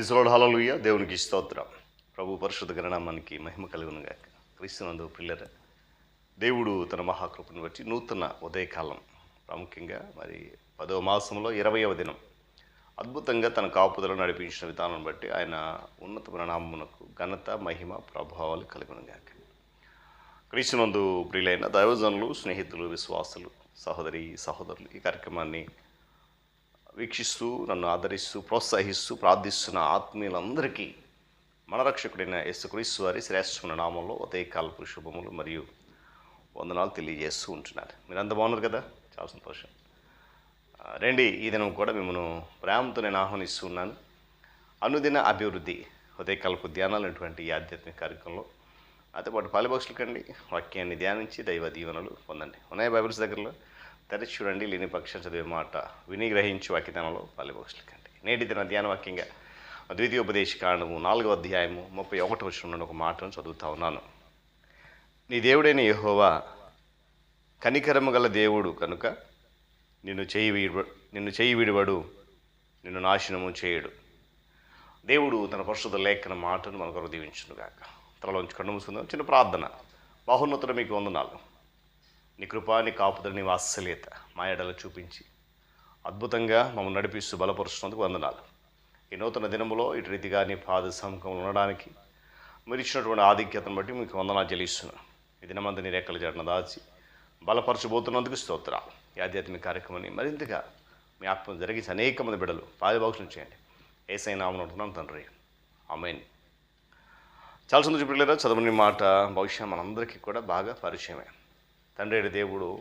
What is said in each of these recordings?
Praise Lord hallelujah దేవునికి స్తోత్రం. ప్రభు పరిశుద్ధ గణనామానికి మహిమ కలుగును గాక. క్రీస్తునందు పిల్లర దేవుడు తన మహాకృపను బట్టి నూతన ఉదయకాలం. ప్రాముఖ్యంగా మరి పదవ మాసంలో ఇరవయవ దినం. అద్భుతంగా తన కాపుదలను నడిపించిన విధానం బట్టి ఆయన ఉన్నతమైన నామమునకు ఘనత మహిమ ప్రభావాలు కలుగును గాక. క్రీస్తునందు ప్రియులైన దైవజనులు స్నేహితులు విశ్వాసులు సహోదరి సహోదరులు ఈ కార్యక్రమాన్ని వీక్షిస్తూ నన్ను ఆదరిస్తూ ప్రోత్సహిస్తూ ప్రార్థిస్తున్న ఆత్మీయులందరికీ మన రక్షకుడైన యేసుక్రీస్తు వారి శ్రేష్ఠమైన నామంలో ఉదయకాలపు శుభములు మరియు వందనాలు తెలియజేస్తూ ఉంటున్నారు మీరంతా బాగున్నారు కదా? చాలా సంతోషం. రండి ఈ దినం కూడా మిమ్మల్ని ప్రేమతో నేను ఆహ్వానిస్తున్నాను అనుదిన అభివృద్ధి ఉదయకాలపు ధ్యానాలు అనేటువంటి ఈ ఆధ్యాత్మిక కార్యక్రమంలో. నాతో పాటు పాలిబాక్సులు కండి వాక్యాన్ని ధ్యానించి దైవ దీవెనలు పొందండి. ఉన్నాయి బైబిల్స్ దగ్గరలో. తెరచి చూడండి లేని పక్షం చదివే మాట. విని గ్రహించి వాక్యదానంలో పాలిబాక్సులు నేటి దిన ధ్యాన వాక్యంగా ద్వితీయోపదేశ కాండము నాలుగో అధ్యాయము ముప్పై ఒకటి వచ్చిన ఒక మాటను చదువుతా ఉన్నాను. నీ దేవుడైన యహోవా కనికరము గల దేవుడు కనుక నిన్ను చేయి వీడు నిన్ను చేయి విడివడు నిన్ను నాశనము చేయడు. దేవుడు తన పరిశుద్ధ లేఖన మాటను మనకు దీవించునుగాక. తలలోంచి కన్ను మూసుకుందాం చిన్న ప్రార్థన. బహున్నతుడు మీకు వందనాలు. నీ కృపా నీ కాపుదల నీ వాత్సల్యత మా ఎడలు చూపించి. అద్భుతంగా మమ్మల్ని నడిపిస్తూ బలపరుస్తున్నందుకు వందనాలు. ఈ నూతన దినములో ఇటు రీతిగా నీ పాద సముఖంలో ఉండడానికి మీరు ఇచ్చినటువంటి ఆధిక్యతను బట్టి మీకు వందనాలు చెల్లిస్తున్నాను. ఈ దినమంతా నీ రెక్కలు జడన దాచి బలపరచబోతున్నందుకు స్తోత్రాలు. ఈ ఆధ్యాత్మిక కార్యక్రమాన్ని మరింతగా మీ ఆత్మ జరిగించి అనేక మంది బిడ్డలు పాదిభాషణ చేయండి. ఏసై నామను ఉంటున్నాను తండ్రి. అమెన్ చాలా సంతోషం చదువుని చదవని మాట బహుశా మనందరికీ కూడా బాగా పరిచయమే. తండ్రి దేవుడు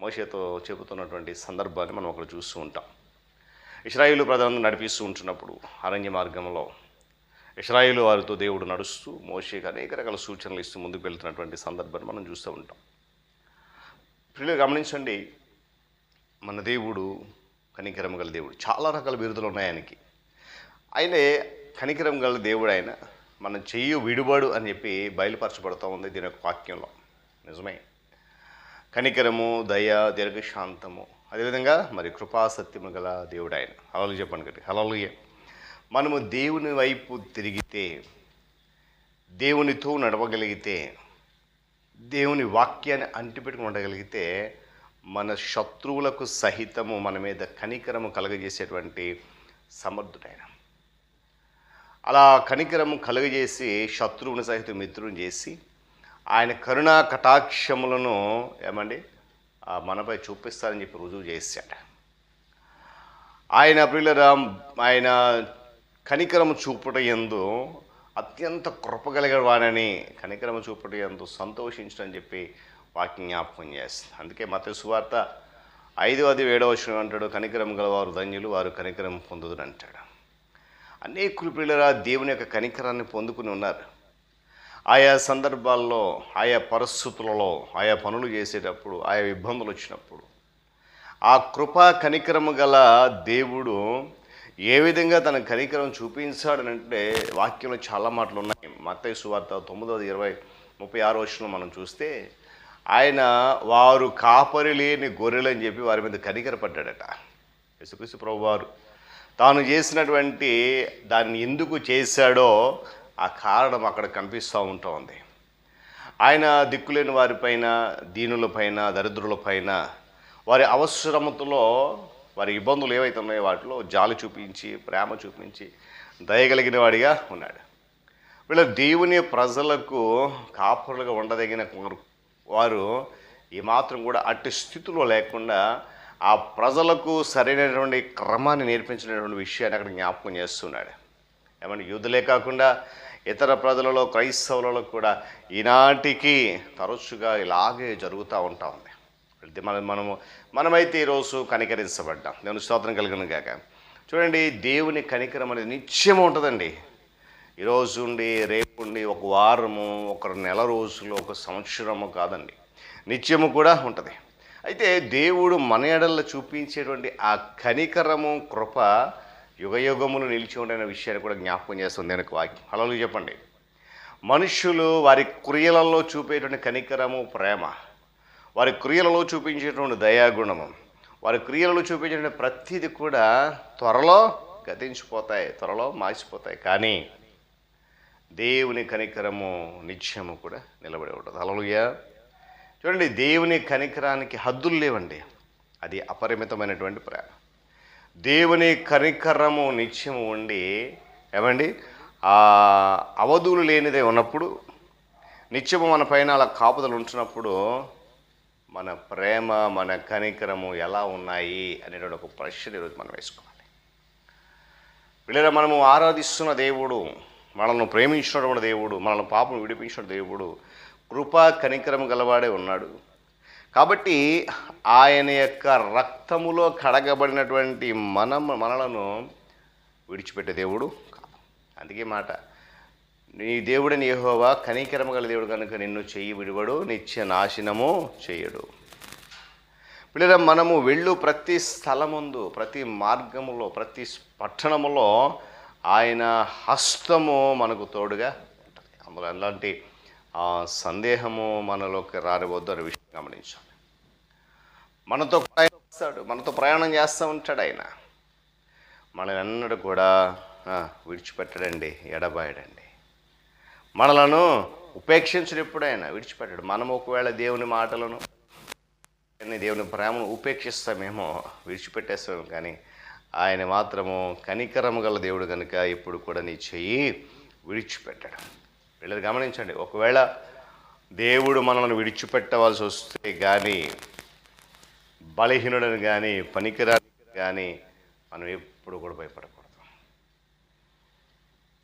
మోషతో చెబుతున్నటువంటి సందర్భాన్ని మనం అక్కడ చూస్తూ ఉంటాం. ఇస్రాయిలు ప్రజలను నడిపిస్తూ ఉంటున్నప్పుడు అరణ్య మార్గంలో ఇస్రాయిలు వారితో దేవుడు నడుస్తూ మోషేకి అనేక రకాల సూచనలు ఇస్తూ ముందుకు వెళ్తున్నటువంటి సందర్భాన్ని మనం చూస్తూ ఉంటాం. పిల్లలు గమనించండి మన దేవుడు కనికరం గల దేవుడు. చాలా రకాల బిరుదులు ఉన్నాయి ఆయనకి. ఆయనే కనికరం గల దేవుడు ఆయన మనం చెయ్యి విడుబడు అని చెప్పి బయలుపరచబడుతూ ఉంది దీని యొక్క వాక్యంలో. నిజమే. కనికరము దయ దీర్ఘశాంతము. అదేవిధంగా మరి కృపాసత్యము గల దేవుడు ఆయన హలలు చెప్పండి కట్టి హలలుయ మనము దేవుని వైపు తిరిగితే దేవునితో నడవగలిగితే దేవుని వాక్యాన్ని అంటిపెట్టుకుని ఉండగలిగితే మన శత్రువులకు సహితము మన మీద కనికరము కలగజేసేటువంటి సమర్థుడైన. అలా కనికరము కలుగజేసి శత్రువుని సహితం మిత్రుని చేసి ఆయన కరుణా కటాక్షములను ఏమండి? మనపై చూపిస్తారని చెప్పి రుజువు చేశాడు. ఆయన ప్రియులరా ఆయన కనికరము చూపుట ఎందు అత్యంత కృపగలిగేవాడని కనికరము చూపుట ఎందు సంతోషించడని చెప్పి వాక్యం జ్ఞాపకం చేస్తుంది. అందుకే మత సువార్త ఐదవది ఏడవ అంటాడు కనికరం గలవారు ధన్యులు వారు కనికరం పొందుదురు అంటాడు. అనేకులు పిల్లరా దేవుని యొక్క కనికరాన్ని పొందుకుని ఉన్నారు. ఆయా సందర్భాల్లో ఆయా పరిస్థితులలో ఆయా పనులు చేసేటప్పుడు ఆయా ఇబ్బందులు వచ్చినప్పుడు. ఆ కృపా కనికరము గల దేవుడు ఏ విధంగా తన కనికరం చూపించాడనంటే వాక్యంలో చాలా మాటలు ఉన్నాయి. మత్తయ్య సువార్త తొమ్మిదవది ఇరవై ముప్పై ఆరు వచ్చిన మనం చూస్తే ఆయన వారు కాపరి లేని గొర్రెలని చెప్పి వారి మీద కనికరపడ్డాడట. యేసుక్రీస్తు ప్రభు వారు తాను చేసినటువంటి దాన్ని ఎందుకు చేశాడో ఆ కారణం అక్కడ కనిపిస్తూ ఉంటా ఉంది ఆయన దిక్కులేని వారిపైన దీనులపైన దరిద్రులపైన వారి అవసరమతలో వారి ఇబ్బందులు ఏవైతే ఉన్నాయో వాటిలో జాలి చూపించి ప్రేమ చూపించి దయగలిగిన వాడిగా ఉన్నాడు. వీళ్ళ దేవుని ప్రజలకు కాపురులుగా ఉండదగిన వారు- వారు ఏమాత్రం కూడా అట్టి స్థితిలో లేకుండా ఆ ప్రజలకు సరైనటువంటి క్రమాన్ని నేర్పించినటువంటి విషయాన్ని అక్కడ జ్ఞాపకం చేస్తున్నాడు. ఏమంటే యూదులే కాకుండా ఇతర ప్రజలలో క్రైస్తవులలో కూడా ఈనాటికి తరచుగా ఇలాగే జరుగుతూ ఉంటా ఉంది. మనం మనము మనమైతే ఈరోజు కనికరించబడ్డాం. దేవుని స్తోత్రం కలిగిన గాక. చూడండి దేవుని కనికరం అనేది నిత్యం ఉంటుందండి. ఈరోజు ఉండి రేపు ఉండి ఒక వారము ఒక నెల రోజులు ఒక సంవత్సరము కాదండి. నిత్యము కూడా ఉంటుంది. అయితే దేవుడు మన ఎడల్లో చూపించేటువంటి ఆ కనికరము కృప యుగయుగములు నిలిచి ఉండే విషయాన్ని కూడా జ్ఞాపకం చేస్తుంది నేను వాక్యం. హలో చెప్పండి. మనుషులు వారి క్రియలలో చూపేటువంటి కనికరము ప్రేమ. వారి క్రియలలో చూపించేటువంటి దయాగుణము. వారి క్రియలలో చూపించేటువంటి ప్రతిది కూడా త్వరలో గతించిపోతాయి త్వరలో మాసిపోతాయి. కానీ దేవుని కనికరము నిత్యము కూడా నిలబడి ఉంటుంది. అలలుగా చూడండి దేవుని కనికరానికి హద్దులు లేవండి. అది అపరిమితమైనటువంటి ప్రేమ. దేవుని కనికరము నిత్యము ఉండి ఏమండి? ఆ అవధులు లేనిదే ఉన్నప్పుడు నిత్యము మన పైన అలా కాపుదలు ఉంటున్నప్పుడు మన ప్రేమ మన కనికరము ఎలా ఉన్నాయి అనేటువంటి ఒక ప్రశ్న ఈరోజు మనం వేసుకోవాలి. వీళ్ళ మనము ఆరాధిస్తున్న దేవుడు మనల్ని ప్రేమించినటువంటి దేవుడు మనల్ని పాపం విడిపించిన దేవుడు కృపా కనికరము గలవాడే ఉన్నాడు. కాబట్టి ఆయన యొక్క రక్తములో కడగబడినటువంటి మనము మనలను విడిచిపెట్టే దేవుడు కాదు. అందుకే మాట నీ దేవుడని యెహోవా కనికరము గల దేవుడు కనుక నిన్ను చెయ్యి విడివడు నిత్య నాశనము చేయడు. పిల్లల మనము వెళ్ళు ప్రతి స్థలముందు ప్రతి మార్గములో ప్రతి పట్టణములో ఆయన హస్తము మనకు తోడుగా ఉంటుంది. అందులో ఎలాంటి ఆ, సందేహము మనలోకి రానివద్దు అనే విషయం గమనించాలి. మనతో ప్రయాణిస్తాడు మనతో ప్రయాణం చేస్తూ ఉంటాడు ఆయన. మనల్ని అన్నడు కూడా విడిచిపెట్టడండి ఎడబాయడండి. మనలను ఉపేక్షించడు ఎప్పుడైనా విడిచిపెట్టాడు. మనం ఒకవేళ దేవుని మాటలను దేవుని ప్రేమను ఉపేక్షిస్తామేమో విడిచిపెట్టేస్తాం కానీ ఆయన మాత్రము కనికరము గల దేవుడు కనుక ఇప్పుడు కూడా నీ చెయ్యి విడిచిపెట్టాడు. వీళ్ళది గమనించండి. ఒకవేళ దేవుడు మనల్ని విడిచిపెట్టవలసి వస్తే కానీ బలహీనుడని కానీ పనికిరాని కానీ మనం ఎప్పుడు కూడా భయపడకూడదు.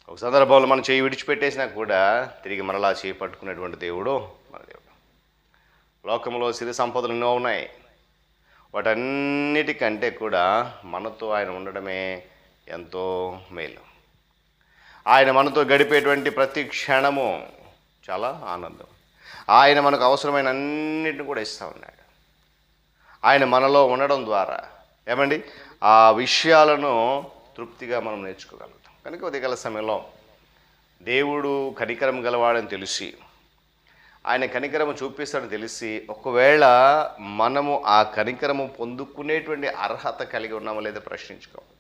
ఒక సందర్భంలో మనం చేయి విడిచిపెట్టేసినా కూడా తిరిగి మరలా చేయి పట్టుకునేటువంటి దేవుడు మన దేవుడు. లోకంలో సిరి సంపదలు ఎన్నో ఉన్నాయి. వాటన్నిటికంటే కూడా మనతో ఆయన ఉండడమే ఎంతో మేలు. ఆయన మనతో గడిపేటువంటి ప్రతి క్షణము చాలా ఆనందం. ఆయన మనకు అవసరమైన అన్నిటిని కూడా ఇస్తూ ఉన్నాడు. ఆయన మనలో ఉండడం ద్వారా ఏమండి? ఆ విషయాలను తృప్తిగా మనం నేర్చుకోగలుగుతాం. కనుక ఉదయకాల సమయంలో దేవుడు కనికరం గలవాడని తెలిసి ఆయన కనికరము చూపిస్తాడని తెలిసి ఒకవేళ మనము ఆ కనికరము పొందుకునేటువంటి అర్హత కలిగి ఉన్నామో లేదో ప్రశ్నించుకోవాలి.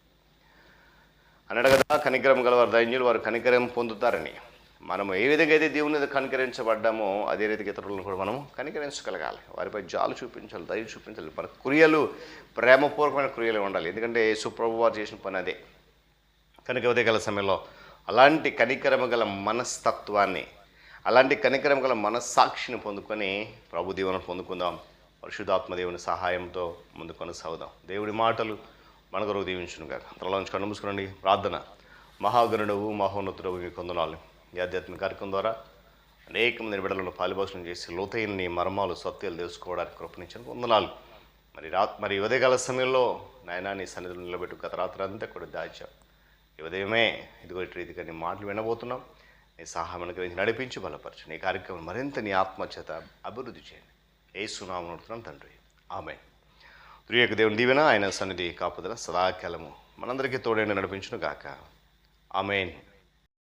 అన్నాడు కదా కనికరం గలవారు దైన్యులు వారు కనికరం పొందుతారని. మనము ఏ విధంగా అయితే దేవుని కనికరించబడ్డామో అదే రీతికి ఇతరులను కూడా మనం కనికరించగలగాలి. వారిపై జాలు చూపించాలి దయ చూపించాలి. మన క్రియలు ప్రేమపూర్వకమైన క్రియలు ఉండాలి. ఎందుకంటే సుప్రభు వారు చేసిన పని అదే. కనుక ఉదయకాల సమయంలో అలాంటి కనికరము గల మనస్తత్వాన్ని అలాంటి కనికరం గల మనస్సాక్షిని పొందుకొని ప్రభు దేవుని పొందుకుందాం. పరిశుద్ధాత్మ దేవుని సహాయంతో ముందు కొనసాగుదాం. దేవుడి మాటలు మన కొరకు దీవించును కాక త్వరలో నుంచి మూసుకోండి ప్రార్థన. మహాగరుడవు మహోన్నతుడవు మీ కొందనాలు. ఈ ఆధ్యాత్మిక కార్యక్రమం ద్వారా అనేక మంది బిడ్డలను పాలిభాషణ చేసి లోతైన నీ మర్మాలు సత్యాలు తెలుసుకోవడానికి కృపణించిన వందనాలు మరి రా మరి ఉదయకాల సమయంలో నాయనా నీ సన్నిధిలో నిలబెట్టు. గత రాత్రి అంతా కూడా దాచావు. ఈ ఉదయమే ఇదిగో రీతిగా నీ మాటలు వినబోతున్నాం. నీ సహాయం అనుగ్రహించి నడిపించి బలపరచు. నీ కార్యక్రమం మరింత నీ ఆత్మచేత అభివృద్ధి చేయండి. ఏ సునామం తండ్రి. ఆమె ప్రియక దేవుని దీవెన ఆయన సన్నిధి కాపుదల సదాకాలము. మనందరికీ తోడైన నడిపించును గాక ఆమెన్.